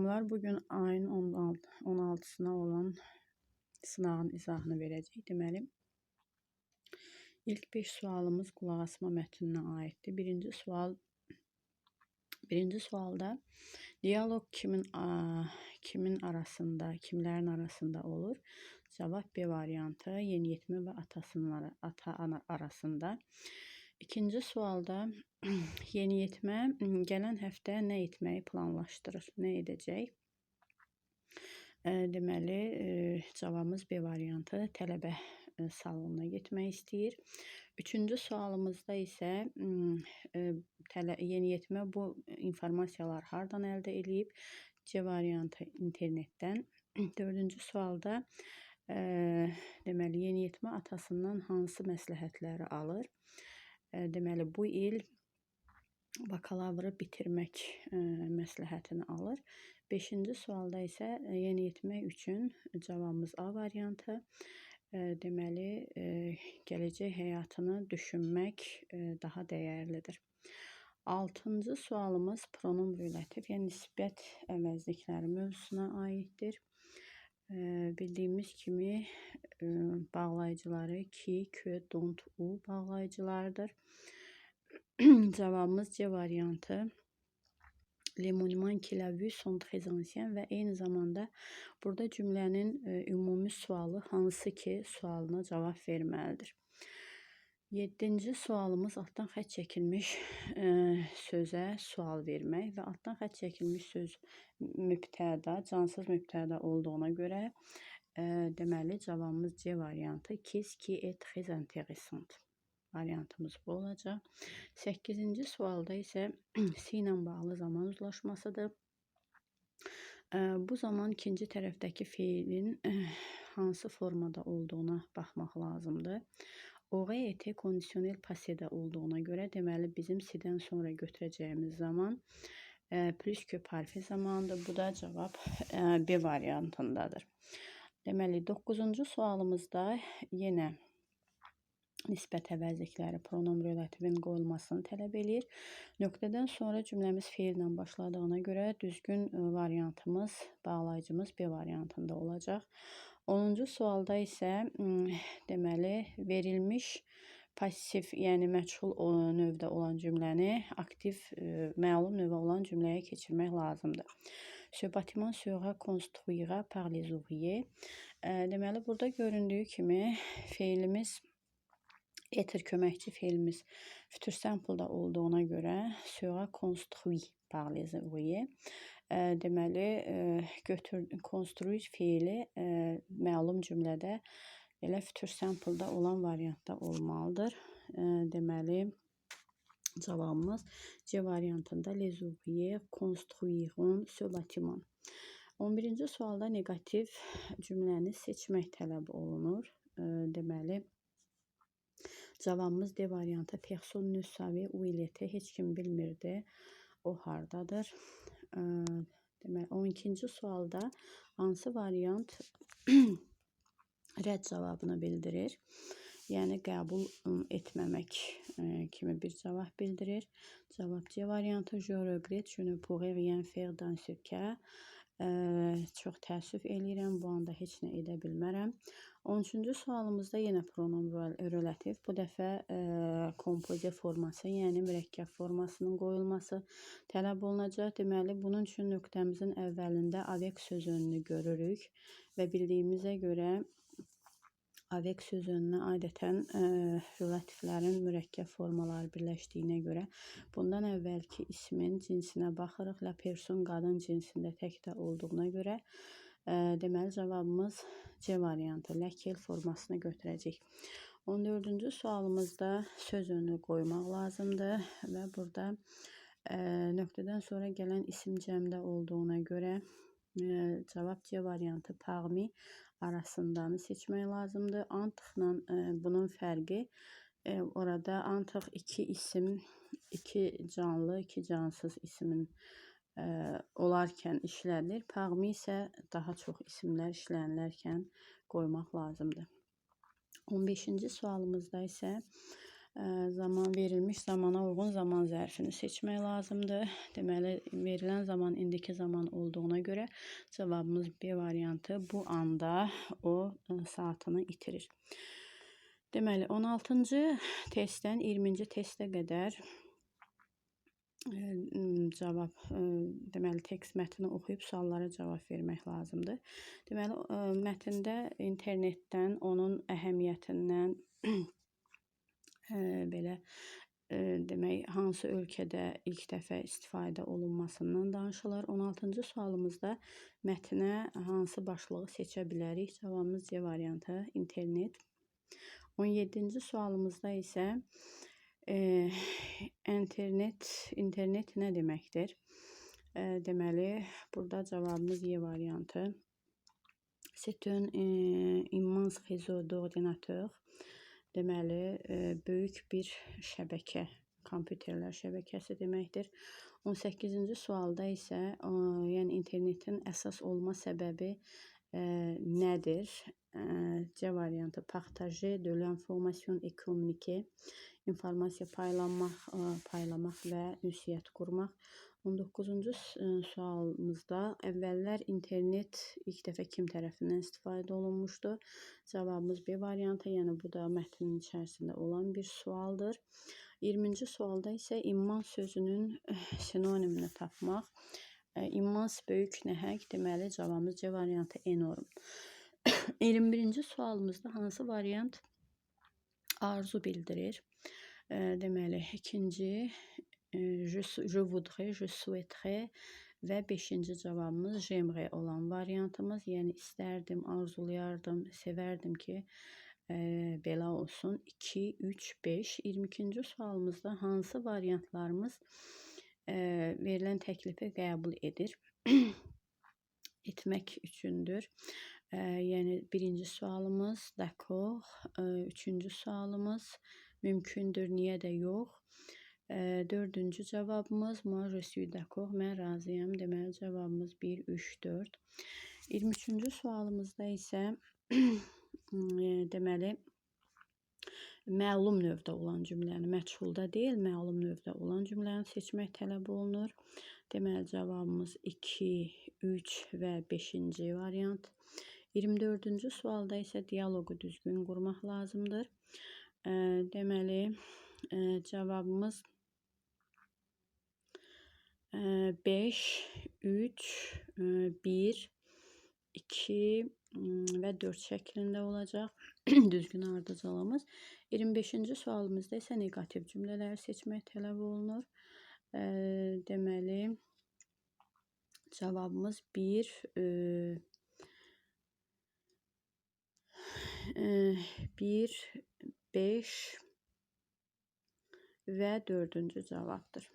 Bunlar bugün ayın 16 16-sına olan sınağın izahını verəcək. Deməli, ilk 5 sualımız qulaq asma mətninə aiddir. Birinci sual Birinci sualda diyalog kimin a, kimin arasında, kimlerin arasında olur? Cevap B variantı yeniyetme ve atasının ata ana arasında. İkinci sualda yeniyetmə m, gələn həftə nə etməyi planlaşdırır? Nə edəcək? Deməli, cavabımız B variantı tələbə salonuna getmək istəyir. Üçüncü sualımızda isə tələ, yeniyetmə bu informasiyalar hardan əldə eləyib? C variantı internetdən. Dördüncü sualda e, deməli yeniyetmə atasından hansı məsləhətləri alır? Deməli bu il bakalavrı bitirmək məsləhətini alır. Beşinci sualda isə yeniyetmək üçün cavabımız A variantı. Deməli, gələcək həyatını düşünmək daha dəyərlidir. Altıncı sualımız pronom relativ, yəni nisbət əvəzlikləri mövzusuna aiddir. Bildiyimiz kimi bağlayıcıları ki, kö, don't, u bağlayıcılardır. Cevabımız C variantı. Les monuments qu'il a vus sont très anciens və eyni zamanda burada cümlənin ümumi sualı hansı ki sualına cavab verməlidir. 7-ci sualımız altdan xətt çəkilmiş e, sözə sual vermək və altdan xətt çəkilmiş söz mübtəda, cansız mübtəda olduğuna görə e, deməli cavabımız C variantı. Qu'est-ce qui est très intéressant? variantımız bu olacaq. 8-ci sualda isə si ilə bağlı zaman uzlaşmasıdır. Bu zaman ikinci tərəfdəki feilin hansı formada olduğuna baxmaq lazımdır. Aurait été conditionnel passé-də olduğuna görə deməli bizim si-dən sonra götürəcəyimiz zaman plus que parfait zamanıdır. Bu da cavab B variantındadır. Deməli 9-cu sualımızda yenə nisbət əvəzlikləri pronom relativin qoyulmasını tələb eləyir. Nöqtədən sonra cümləmiz feillə başladığına görə düzgün e, variantımız, bağlayıcımız B variantında olacaq. 10-cu sualda isə deməli verilmiş pasiv, yəni məchul növdə olan cümləni aktiv e, məlum növə olan cümləyə keçirmək lazımdır. Ce bâtiment sera construira par les ouvriers. Deməli burada göründüyü kimi feilimiz Etir köməkçi feilimiz futur simple-da olduğuna görə sera construit par les ouvriers. E, deməli, götür construit feili e, məlum cümlədə elə futur simple-da olan variantda olmalıdır. E, deməli, cavabımız C variantında les ouvriers construiront ce bâtiment. 11-ci sualda negativ cümləni seçmək tələb olunur. E, deməli, Cavabımız D variantı. Où il était. Heç kim bilmirdi. O hardadır. Demək 12-ci sualda hansı variant rədd cavabını bildirir? Yəni qəbul etməmək kimi bir cavab bildirir. Cavab C variantı. Je regrette, je ne pourrais rien faire dans ce cas. Çox təəssüf eləyirəm, bu anda heç nə edə bilmərəm. 13-cü sualımızda yenə pronom relativ. Bu dəfə ə, kompoze forması, yəni mürəkkəb formasının qoyulması tələb olunacaq. Deməli, bunun üçün nöqtəmizin əvvəlində avek sözünü görürük və bildiyimizə görə avek sözünə adətən ə, relativlərin mürəkkəb formaları birləşdiyinə görə bundan əvvəlki ismin cinsinə baxırıq. La person qadın cinsində tək də olduğuna görə ə, deməli cavabımız C variantı ləkil formasını götürəcək. 14-cü sualımızda söz önü qoymaq lazımdır və burada ə, nöqtədən sonra gələn isim cəmdə olduğuna görə ə, cavab C variantı parmi arasından seçmək lazımdır. Antıqla e, bunun fərqi e, orada antıq iki isim, iki canlı, iki cansız isimin e, olarkən işlənilir. Pağmi isə daha çox isimlər işlənilərkən qoymaq lazımdır. 15-ci sualımızda isə zaman verilmiş zamana uyğun zaman zərfini seçmək lazımdır. Deməli, verilən zaman indiki zaman olduğuna görə cavabımız B variantı bu anda o saatını itirir. Deməli, 16-cı testdən 20-ci testə qədər cavab, deməli tekst mətni oxuyub suallara cavab vermək lazımdır. Deməli, mətndə internetdən, onun əhəmiyyətindən belə demək, hansı ölkədə ilk dəfə istifadə olunmasından danışılır. 16-cı sualımızda mətnə hansı başlığı seçə bilərik? Cavabımız C variantı internet. 17-ci sualımızda isə e, internet internet nə deməkdir? E, deməli, burada cavabımız Y variantı. C'est un e, immense réseau d'ordinateurs. Deməli, e, böyük bir şəbəkə, kompüterlər şəbəkəsi deməkdir. 18-ci sualda isə, yəni internetin əsas olma səbəbi ə, nədir? Ə, C variantı partager de l'information et communiquer. İnformasiya paylanmaq, ə, paylamaq və ünsiyyət qurmaq. 19-cu s- ə, sualımızda əvvəllər internet ilk dəfə kim tərəfindən istifadə olunmuşdu? Cavabımız B variantı, yəni bu da mətnin içərisində olan bir sualdır. 20-ci sualda isə imman sözünün eh, sinonimini tapmaq. İmmans böyük nəhəng deməli cavabımız C variantı enorm. 21-ci sualımızda hansı variant arzu bildirir? Deməli ikinci je, je voudrais, je souhaiterais və 5-ci cavabımız j'aimerais olan variantımız. Yəni istərdim, arzulayardım, sevərdim ki, e, belə olsun. 2, 3, 5. 22-ci sualımızda hansı variantlarımız e, verilən təklifi qəbul edir? etmək üçündür. E, yəni birinci sualımız d'accord, üçüncü sualımız mümkündür, niyə də yox. Dördüncü cavabımız moi je suis d'accord, mən razıyam. Deməli cavabımız 1, 3, 4. 23-cü sualımızda isə deməli məlum növdə olan cümləni, məchulda deyil, məlum növdə olan cümləni seçmək tələb olunur. Deməli cavabımız 2, 3 və 5-ci variant. 24-cü sualda isə dialoqu düzgün qurmaq lazımdır. Deməli, cavabımız ə, 5, 3, ə, 1, 2 m, və 4 şəklində olacaq. düzgün ardıcılımız. 25-ci sualımızda isə neqativ cümlələri seçmək tələb olunur. Ə, deməli, cavabımız 1, e, 1, 5 və dördüncü cavabdır.